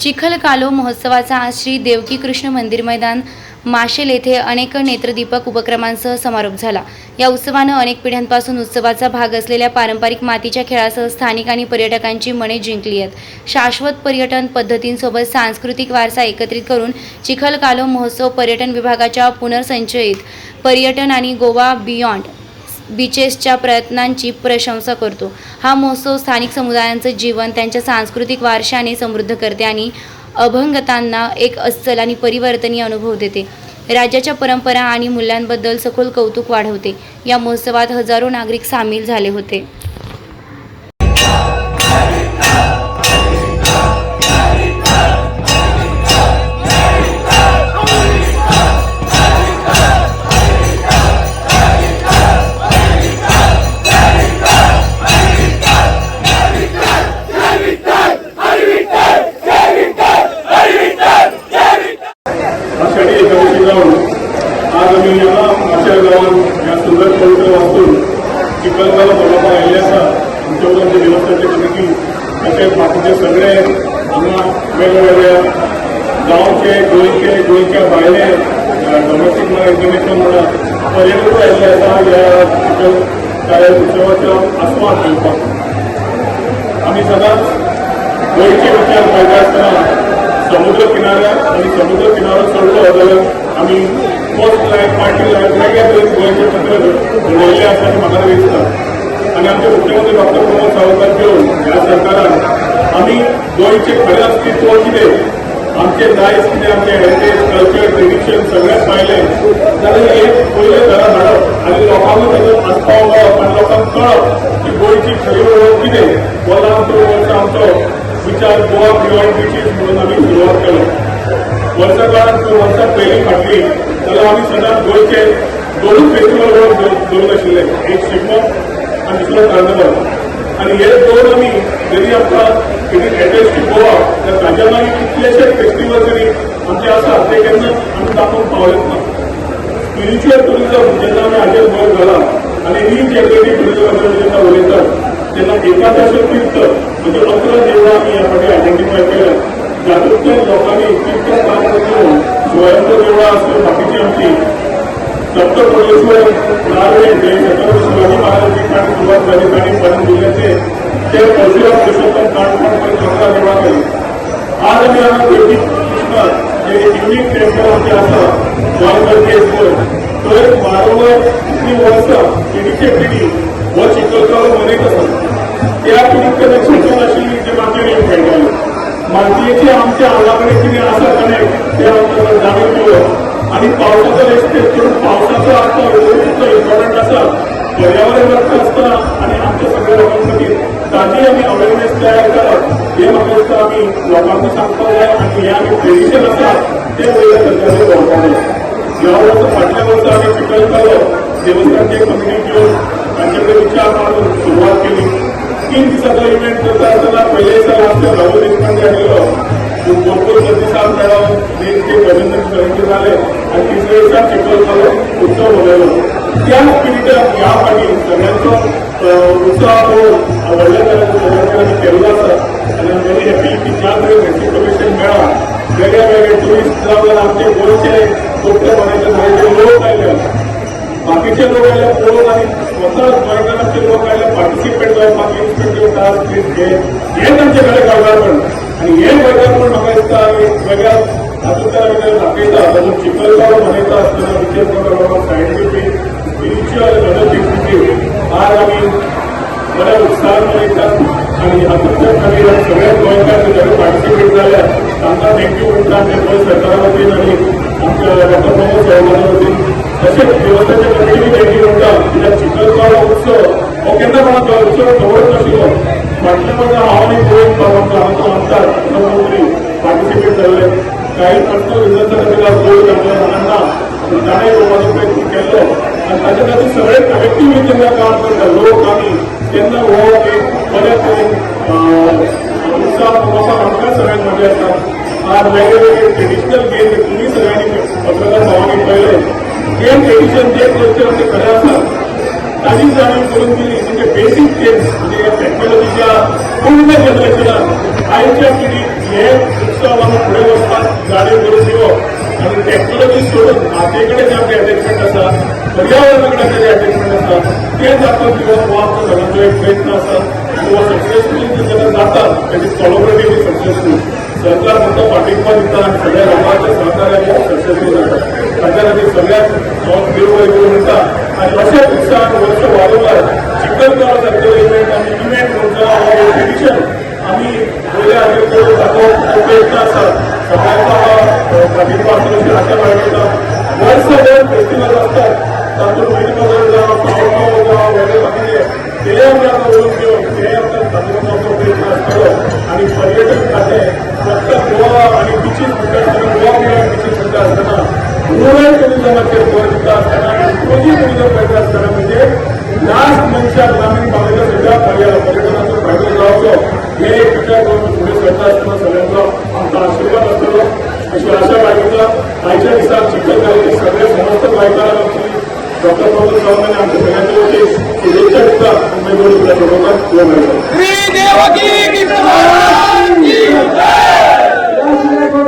चिखलकालो महोत्सवाचा आज श्री देवकी कृष्ण मंदिर मैदान माशेल येथे अनेक नेत्रदीपक उपक्रमांसह समारोप झाला. या उत्सवानं अनेक पिढ्यांपासून उत्सवाचा भाग असलेल्या पारंपरिक मातीच्या खेळासह स्थानिक आणि पर्यटकांची मने जिंकली आहेत. शाश्वत पर्यटन पद्धतींसोबत सांस्कृतिक वारसा एकत्रित करून चिखल कालो महोत्सव पर्यटन विभागाच्या पुनर्संचयित पर्यटन आणि गोवा बियॉन्ड बीचेसच्या प्रयत्नांची प्रशंसा करतो. हा महोत्सव स्थानिक समुदायांचं जीवन त्यांच्या सांस्कृतिक वारशाने समृद्ध करते आणि अभंगतांना एक अस्सल आणि परिवर्तनीय अनुभव देते. राज्याच्या परंपरा आणि मूल्यांबद्दल सखोल कौतुक वाढवते. या महोत्सवात हजारो नागरिक सामील झाले होते. चिखलकाला बाबा राहिले असा आमच्या जे देवस्थानचे समिती तसेच बाकीचे सगळे आम्हा वेगवेगळ्या गावचे गोयचे गोयच्या भायले डोमेस्टिक म्हणा इंटरनॅशनल म्हणा पर्यटक राहिले असा या चिखल कार्य उत्सवाचा आस्वाद घेवपाक आम्ही सदांच गोंयचे विचार पाहिजे असताना समुद्र किनाऱ्यार आणि समुद्र किनारो सोडलो जाल्यार आमी फर्स्ट लायफ पार्टी लायफ वेगळ्या तरेन गोंयचे चित्र घडयल्लें आसा म्हाका दिसता. आनी आमचे मुख्यमंत्री डॉक्टर प्रमोद सावकार घेऊन ह्या सरकारान आमी गोंयचे खरें अस्तित्व कितें आमचे दायज कितें आमचे हेरिटेज कल्चर ट्रेडिशन सगळें पाहिलें. जाल्यार एक पयलें घरा हाडप आनी लोकांक ताचो आस्पाव मेळप आनी लोकांक कळप की गोंयची खरी ओळख कितें हो लांब दोन वर्सां आमचो विचार गोवा बियॉन्ड बिचीस म्हणून आम्ही सुरुवात केलो. वर्सा काळात जर वर्सां पयलीं फाटली जाल्यार आमी सदांच गोंयचे दोनूच फेस्टिवल दवरून आशिल्ले एक शिगमो आनी दुसरो कार्निवल आनी हे दोन आम्ही जरी आमकां इट टू गोवा तर ताच्या मागीर कितलेशेच फेस्टिवल जरी आमचे आसा ते केन्नाच आमी दाखोवंक पावलेच ना. स्पिरिच्युअल टुरिझम जेन्ना आमी हाजेर भर घाला आनी रिजेनरेटीव टुरिझमाचेर जेन्ना उलयतात तेन्ना एकादश तीर्थ म्हणजे अकरा देवळां आमी ह्या फाटी आयडेंटिफाय केल्या जातूंतल्या लोकांनी तीर्थ काम करून स्वयंभू देवळां आसून बाकीची आमची सप्तकोटेश्वर नारळे जे छत्रपती शिवाजी महाराजांची काण सुरुवात झाली तांणी पर्यंत दिल्याचे ते परशुराम पुरुषोत्तम काणकोण पर्यंत अकरा देवळां केली आज आमी हांगा देवकी कृष्ण जे युनिक टेम्पल आमचे आसा गोंयभर थंय वारंवार इतली वर्सां पिढीचे पिढी हो चिखलकालो मनयत आसा त्या पिढीक कनेक्ट शिक्षण आशिल्ली जे मातयेन येवन खेळटाले मातयेचे आमच्या आंगा कडेन कितें आसा कनेक्ट ते आमकां जाणून घेवप आणि पावसाचा रेस्पेक्ट करून पावसाचा आत्ता कितलो इम्पॉर्टंट असा पर्यावरण रक्षा आणि आमच्या सगळ्या लोकांसाठी खातीर आम्ही अवेअरनेस तयार करत हे म्हाका आम्ही लोकांना लोकांक सांगपाक जाय हे आम्ही ट्रेडिशन आसा ते पयल्या सरकारान दवरपाक या वर्ष फाटल्या वर्ष आम्ही चिखल कालो देवस्थानचे कमिटी घेऊन त्यांच्याकडे विचार मारून सुरुवात केली. तीन दिवसाचा इव्हेंट करता असताना पहिले सर आमच्या राहुल देशपांडे आशिल्लो भरपूर प्रतिसाद मेळोन ते गजेंद्र सरंगी जाले आनी तिसरे दिसा चिखलचा उत्सव मनयलो त्या स्पिरिटान यासाठी फाटी सगळ्यांचो उत्सव पळोवन व्हडल्या तरेन सगळ्यांनी केल्लो आसा आनी हॅपी की ज्या त्यांची रेसिपिकेशन मेळ्ळा वेगळे वेगळे टुरिस्ट जावन आमचे गोंयचे कोकणे मनयले झाले लोक आयले बाकीचे लोक आयले पळोवन आनी स्वता गोंयकारांचे लोक आयले पार्टिसिपेट बाकी इन्स्टिट्यूट घे त्यांच्याकडे आमचे पण आणि आनी हे गोंयकारपण म्हाका दिसता एक वेगळ्या हातूंतल्यान वेगळें दाखयता तातूंत चिखलकारो मनयता आसतना विशेष प्रमाणात सायंटिफीक स्पिरिच्युअल आज आम्ही मला उत्साहान मनयतात आणि हातूंतल्यान खातीर सगळे गोंयकार जेन्ना पार्टिसिपेट झाल्या त्यांना थँक्यू म्हणतात ते गोंय आणि आमच्या डॉक्टर प्रमोद तसेच दिवसाच्या पार्टिसिपेट जाल्ले काही पर्सनल रिझनच्या खातीर गोंय आपल्या जाणांना ताणें येवपाचो प्रयत्न केल्लो आनी ताचे खातीर सगळे कलेक्टिव्ह जेन्ना काम करता लोक आमी तेन्ना हो एक बऱ्या तरेन उत्सव वचपाक आमकां सगळ्यांक मजा येता आज वेगळे वेगळे ट्रेडिशनल गेम तुमी सगळ्यांनी पत्रकार भावांनी पळयले गेम ट्रेडिशन जे कल्चर आमचे खरें आसा ताची जाणीव करून दिली म्हणजे बेसीक चेंज म्हणजे टेक्नॉलॉजीच्या पूर्ण जनरेशनात आयच्या पिढीक हे उत्सवाला पुढे बसतात गाडी करून दिवप आणि टेक्नॉलॉजी सोडून मातेकडे जे अटॅचमेंट असतात पर्यावरणाकडे जे अटॅचमेंट असतात तेच आपण दिवप हो आमचो सगळ्यांचो एक प्रयत्न असतात किंवा सक्सेसफुल ते जेन्ना जाता तेजी कोलॉबरेटिव्ह सक्सेसफूल सरकार फक्त पाठिंबा देतात आणि सगळ्या लोकांच्या सहकार्याने सक्सेसफुल जातात ताच्या सगळ्यात हांव देव बरें म्हणटा आणि अशा उत्साहान वर्ष वारंवार चिकलकारा सारखे इव्हेंट आणि इव्हेंट म्हणटा एडिशन आम्ही पयल्या हातीर करून हे विचार करून पुढे सरता असताना सगळ्यांचा आमचा आशीर्वाद असतो. अशी आशा बायकांचा आईच्या दिवसात शिक्षक चिखलकारेचे सगळे समस्त गोंयकारांक आमची डॉक्टर प्रमोद सावंतांनी आमच्या सगळ्यांच्या वतीन शुभेच्छा देतात उमेदवारी